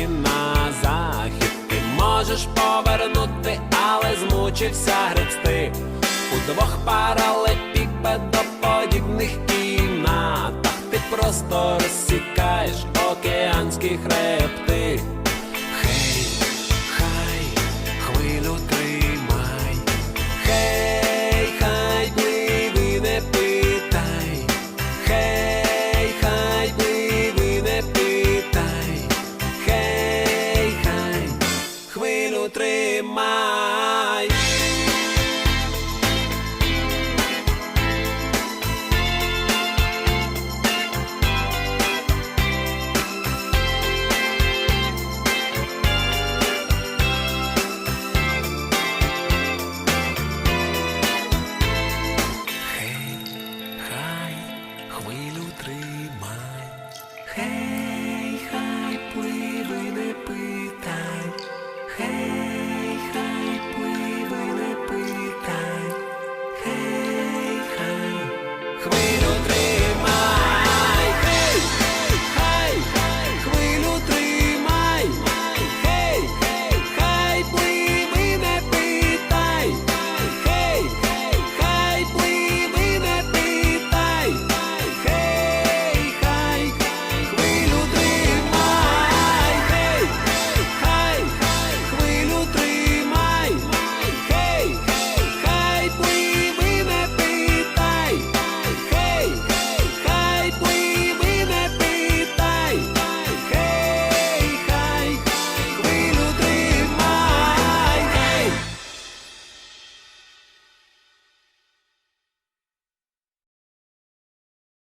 І на захід, ти можеш повернути, але змучився гребсти. У двох паралепіпедоподібних кімнатах. Ти просто розсікаєш океанські хребти. My.